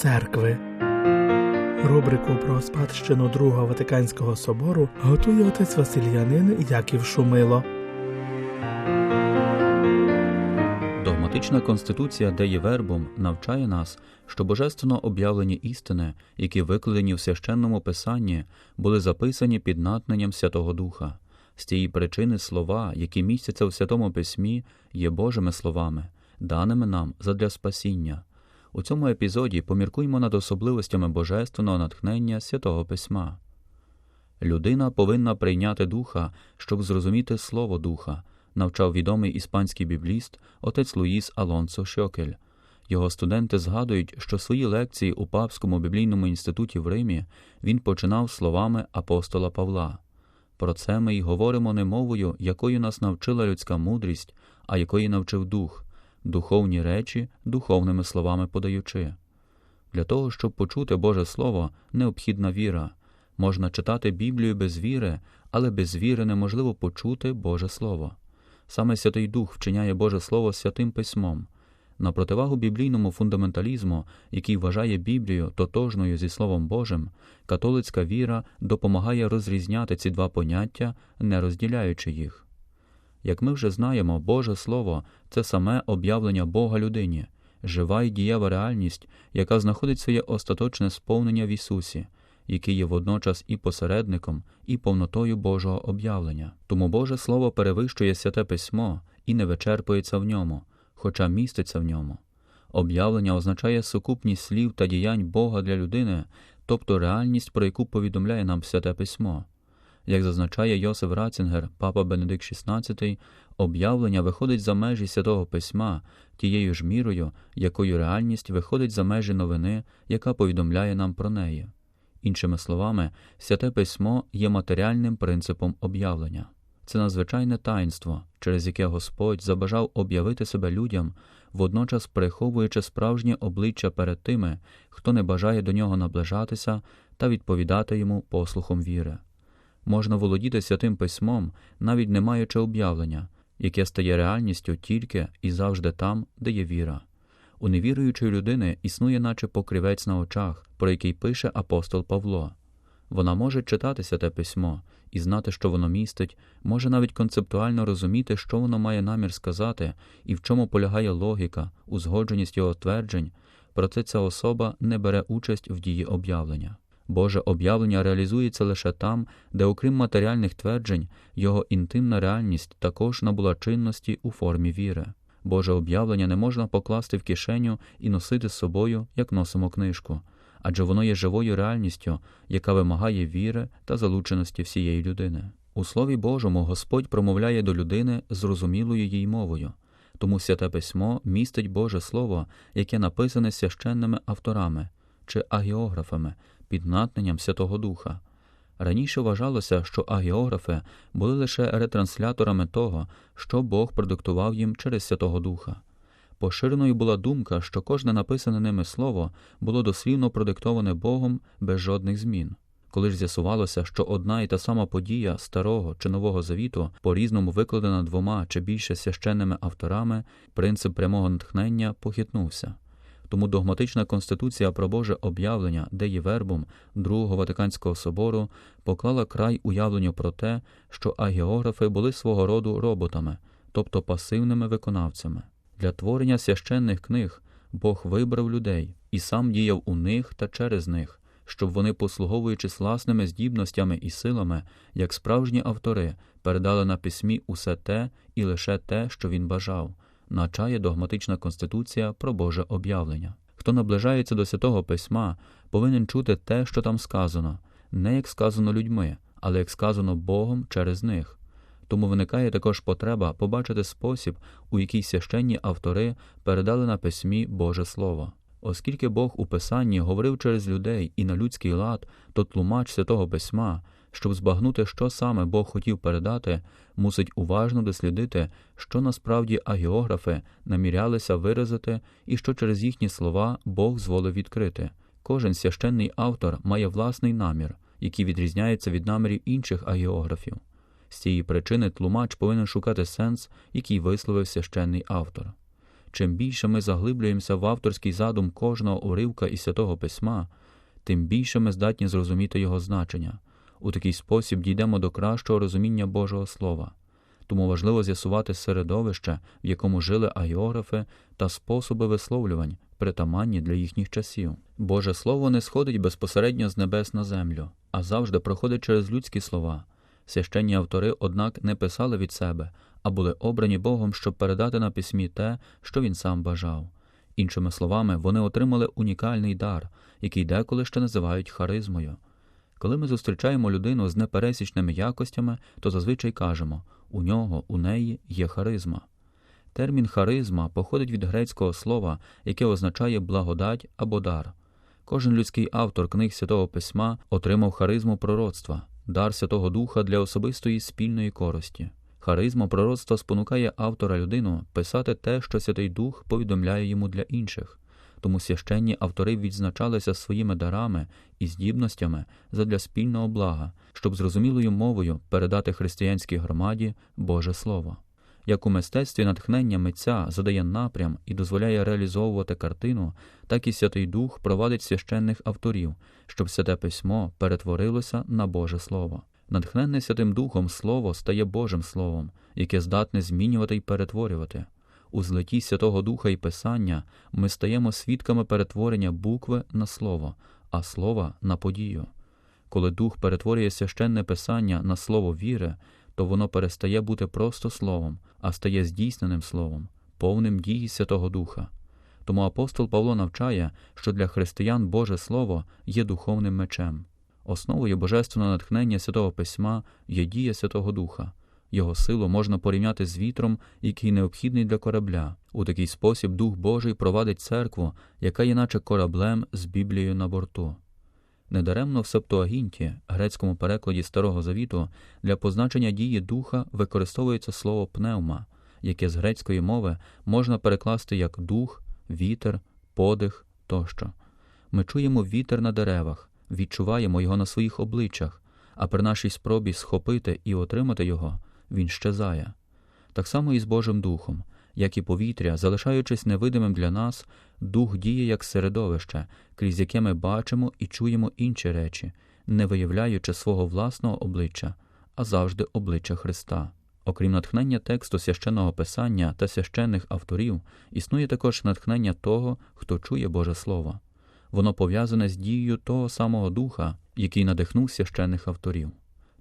церкви. Рубрику про спадщину Другого Ватиканського собору готує отець Васильянин Яків Шумило. Догматична конституція Деї Вербум навчає нас, що божественно об'явлені істини, які викладені в священному писанні, були записані під натненням Святого Духа. З цієї причини слова, які містяться в Святому Письмі, є Божими словами, даними нам задля спасіння. У цьому епізоді поміркуємо над особливостями божественного натхнення Святого Письма. Людина повинна прийняти духа, щоб зрозуміти Слово Духа, навчав відомий іспанський бібліст отець Луїс Алонсо Шокель. Його студенти згадують, що свої лекції у Папському біблійному інституті в Римі він починав словами апостола Павла. Про це ми й говоримо не мовою, якою нас навчила людська мудрість, а якої навчив дух, духовні речі духовними словами подаючи. Для того, щоб почути Боже Слово, необхідна віра. Можна читати Біблію без віри, але без віри неможливо почути Боже Слово. Саме Святий Дух вчиняє Боже Слово святим письмом. На противагу біблійному фундаменталізму, який вважає Біблію тотожною зі Словом Божим, католицька віра допомагає розрізняти ці два поняття, не розділяючи їх. Як ми вже знаємо, Боже Слово це саме об'явлення Бога людині, жива і дієва реальність, яка знаходить своє остаточне сповнення в Ісусі, який є водночас і посередником, і повнотою Божого об'явлення. Тому Боже Слово перевищує святе письмо і не вичерпується в ньому, хоча міститься в ньому. Об'явлення означає сукупність слів та діянь Бога для людини, тобто реальність, про яку повідомляє нам святе письмо. Як зазначає Йосиф Рацінгер, папа Бенедикт XVI, об'явлення виходить за межі святого письма тією ж мірою, якою реальність виходить за межі новини, яка повідомляє нам про неї. Іншими словами, святе письмо є матеріальним принципом об'явлення. Це надзвичайне таїнство, через яке Господь забажав об'явити себе людям, водночас приховуючи справжнє обличчя перед тими, хто не бажає до нього наближатися та відповідати йому послухом віри. Можна володіти святим письмом, навіть не маючи об'явлення, яке стає реальністю тільки і завжди там, де є віра. У невіруючої людини існує, наче покривець на очах, про який пише апостол Павло. Вона може читати святе письмо і знати, що воно містить, може навіть концептуально розуміти, що воно має намір сказати і в чому полягає логіка, узгодженість його тверджень, проте ця особа не бере участь в дії об'явлення. Боже об'явлення реалізується лише там, де, окрім матеріальних тверджень, його інтимна реальність також набула чинності у формі віри. Боже об'явлення не можна покласти в кишеню і носити з собою, як носимо книжку, адже воно є живою реальністю, яка вимагає віри та залученості всієї людини. У Слові Божому Господь промовляє до людини зрозумілою їй мовою, тому святе письмо містить Боже Слово, яке написане священними авторами чи агіографами під натненням Святого Духа. Раніше вважалося, що агіографи були лише ретрансляторами того, що Бог продиктував їм через Святого Духа. Поширеною була думка, що кожне написане ними слово було дослівно продиктоване Богом без жодних змін. Коли ж з'ясувалося, що одна і та сама подія старого чи нового завіту по різному викладена двома чи більше священними авторами, принцип прямого натхнення похитнувся. Тому догматична конституція про Боже об'явлення, де є вербом Другого Ватиканського собору, поклала край уявленню про те, що агіографи були свого роду роботами, тобто пасивними виконавцями. Для творення священних книг Бог вибрав людей і сам діяв у них та через них, щоб вони, послуговуючись власними здібностями і силами, як справжні автори, передали на письмі усе те і лише те, що він бажав навчає догматична конституція про Боже об'явлення. Хто наближається до святого письма, повинен чути те, що там сказано, не як сказано людьми, але як сказано Богом через них. Тому виникає також потреба побачити спосіб, у який священні автори передали на письмі Боже Слово. Оскільки Бог у Писанні говорив через людей і на людський лад, то тлумач святого письма щоб збагнути, що саме Бог хотів передати, мусить уважно дослідити, що насправді агіографи намірялися виразити і що через їхні слова Бог зволив відкрити. Кожен священний автор має власний намір, який відрізняється від намірів інших агіографів. З цієї причини тлумач повинен шукати сенс, який висловив священний автор. чим більше ми заглиблюємося в авторський задум кожного уривка із святого письма, тим більше ми здатні зрозуміти його значення. У такий спосіб дійдемо до кращого розуміння Божого Слова. Тому важливо з'ясувати середовище, в якому жили агіографи та способи висловлювань, притаманні для їхніх часів. Боже Слово не сходить безпосередньо з небес на землю, а завжди проходить через людські слова. Священні автори, однак, не писали від себе, а були обрані Богом, щоб передати на письмі те, що він сам бажав. Іншими словами, вони отримали унікальний дар, який деколи ще називають харизмою. Коли ми зустрічаємо людину з непересічними якостями, то зазвичай кажемо у нього, у неї є харизма. Термін харизма походить від грецького слова, яке означає благодать або дар. Кожен людський автор книг Святого Письма отримав харизму пророцтва, дар Святого Духа для особистої спільної користі. Харизма пророцтва спонукає автора людину писати те, що Святий Дух повідомляє йому для інших. Тому священні автори відзначалися своїми дарами і здібностями задля спільного блага, щоб зрозумілою мовою передати християнській громаді Боже Слово. Як у мистецтві натхнення митця задає напрям і дозволяє реалізовувати картину, так і Святий Дух провадить священних авторів, щоб святе письмо перетворилося на Боже Слово. Натхненне Святим Духом Слово стає Божим Словом, яке здатне змінювати і перетворювати. У злеті Святого Духа і Писання ми стаємо свідками перетворення букви на слово, а слова на подію. Коли Дух перетворює священне Писання на слово віри, то воно перестає бути просто словом, а стає здійсненим словом, повним дії Святого Духа. Тому апостол Павло навчає, що для християн Боже Слово є духовним мечем. Основою божественного натхнення Святого Письма є дія Святого Духа. Його силу можна порівняти з вітром, який необхідний для корабля. У такий спосіб Дух Божий провадить церкву, яка є наче кораблем з Біблією на борту. Недаремно в Септуагінті, грецькому перекладі Старого Завіту, для позначення дії духа використовується слово пневма, яке з грецької мови можна перекласти як дух, вітер, подих тощо. Ми чуємо вітер на деревах, відчуваємо його на своїх обличчях, а при нашій спробі схопити і отримати його він щезає. Так само і з Божим Духом, як і повітря, залишаючись невидимим для нас, дух діє як середовище, крізь яке ми бачимо і чуємо інші речі, не виявляючи свого власного обличчя, а завжди обличчя Христа. Окрім натхнення тексту священного писання та священних авторів, існує також натхнення того, хто чує Боже Слово. Воно пов'язане з дією того самого духа, який надихнув священних авторів.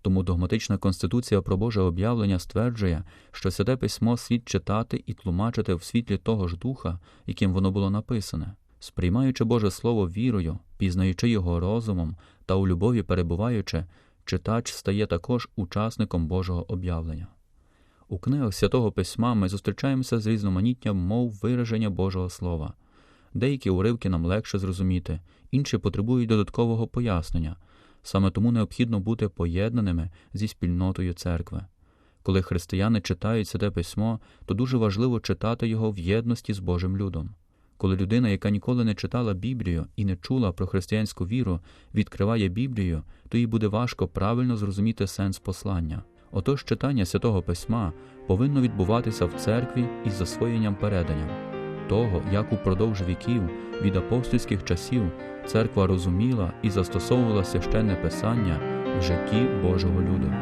Тому догматична конституція про Боже об'явлення стверджує, що святе письмо слід читати і тлумачити в світлі того ж духа, яким воно було написане. Сприймаючи Боже Слово вірою, пізнаючи його розумом та у любові перебуваючи, читач стає також учасником Божого об'явлення. У книгах святого письма ми зустрічаємося з різноманіттям мов вираження Божого Слова. Деякі уривки нам легше зрозуміти, інші потребують додаткового пояснення. Саме тому необхідно бути поєднаними зі спільнотою церкви. Коли християни читають Святе письмо, то дуже важливо читати його в єдності з Божим людом. Коли людина, яка ніколи не читала Біблію і не чула про християнську віру, відкриває Біблію, то їй буде важко правильно зрозуміти сенс послання. Отож, читання святого письма повинно відбуватися в церкві із засвоєнням переданням того, як упродовж віків від апостольських часів церква розуміла і застосовувала священне писання в житті Божого люду.